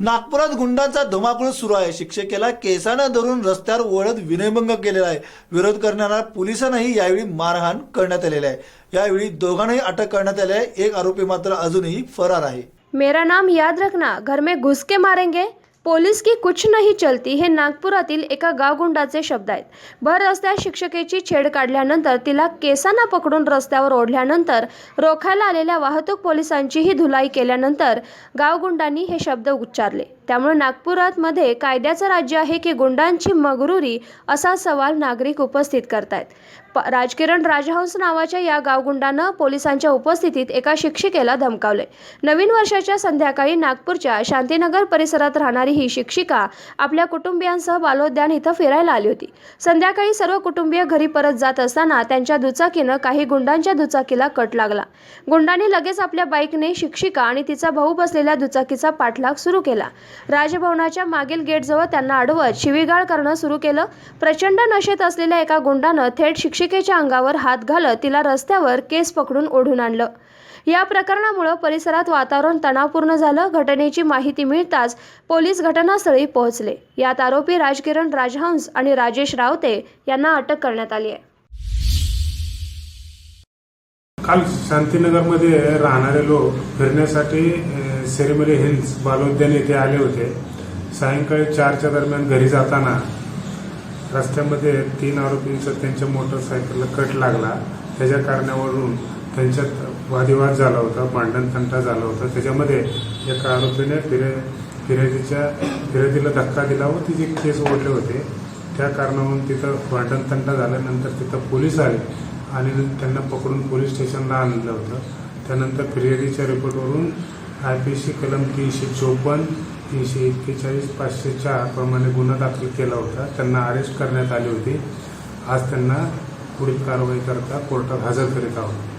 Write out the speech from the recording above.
नागपुरात गुंडांचा धुमाकूळ सुरू आहे. शिक्षकेला केसानं धरून रस्त्यावर ओढत विनयभंग केलेला आहे. विरोध करणाऱ्या पोलिसांनाही यावेळी मारहाण करण्यात आलेली आहे. यावेळी दोघांनाही अटक करण्यात आली आहे. एक आरोपी मात्र अजूनही फरार आहे. मेरा नाम याद रखना. घर में घुस के मारेंगे. पोलीस की कुछ नाही चलती हे नागपुरातील एका गावगुंडाचे शब्द आहेत. भर रस्त्यात शिक्षकेची छेड काढल्यानंतर तिला केसांना पकडून रस्त्यावर ओढल्यानंतर रोखायला आलेल्या वाहतूक पोलिसांचीही धुलाई केल्यानंतर गावगुंडांनी हे शब्द उच्चारले. त्यामुळे नागपुरात मध्ये कायद्याचं राज्य आहे की गुंडांची मगरुरी असा सवाल नागरिक उपस्थित करतायत. प राजकिरण राजहंस नावाच्या या गावगुंडानं पोलिसांच्या उपस्थितीत एका शिक्षिकेला धमकावले. नवीन वर्षाच्या संध्याकाळी नागपूरच्या शांतीनगर परिसरात राहणारी ही शिक्षिका आपल्या कुटुंबियांसह बालोद्यान इथं फिरायला आली होती. संध्याकाळी सर्व कुटुंबीय घरी परत जात असताना त्यांच्या दुचाकीनं काही गुंडांच्या दुचाकीला कट लागला. गुंडांनी लगेच आपल्या बाईकने शिक्षिका आणि तिचा भाऊ बसलेल्या दुचाकीचा पाठलाग सुरू केला. राजभवनाच्या मागील गेटजवळ त्यांना अडवत शिवीगाळ करणं सुरू केलं. प्रचंड नशेत असलेल्या एका गुंडानं थेट शिक्षिकेच्या अंगावर हात घालत तिला रस्त्यावर केस पकडून ओढून आणलं. या प्रकरणामुळे परिसरात वातावरण तणावपूर्ण झालं. घटनेची माहिती मिळताच पोलीस घटनास्थळी पोहोचले. यात आरोपी राजकिरण राजहंस आणि राजेश रावते यांना अटक करण्यात आली आहे. काल शांतीनगरमध्ये राहणारे लोक फिरण्यासाठी सेरेमरी हिल्स बालोद्यान येथे आले होते. सायंकाळी चारच्या दरम्यान घरी जाताना रस्त्यामध्ये तीन आरोपींचा त्यांच्या मोटरसायकलला कट लागला. त्याच्या कारणावरून त्यांच्यात वादिवाद झाला होता भांडण तंटा झाला होता. त्याच्यामध्ये एका आरोपीने फिर्या फिर्यादीच्या फिर्यादीला धक्का दिला व तिचे केस ओढले होते. त्या कारणावरून तिथं भांडण तंटा झाल्यानंतर तिथं पोलीस आले आणि त्यांना पकडून पोलीस स्टेशनला आणलं होतं. त्यानंतर फिर्यादीच्या रिपोर्टवरून आय पी सी कलम तीनशे चोपन्न तीनशे एक्केचाळीस पाचशे चार प्रमाणे गुन्हा दाखल केला होता. त्यांना अरेस्ट करण्यात आले होते. आज त्यांना पुढील कारवाई करता कोर्टात हजर करीत आहोत.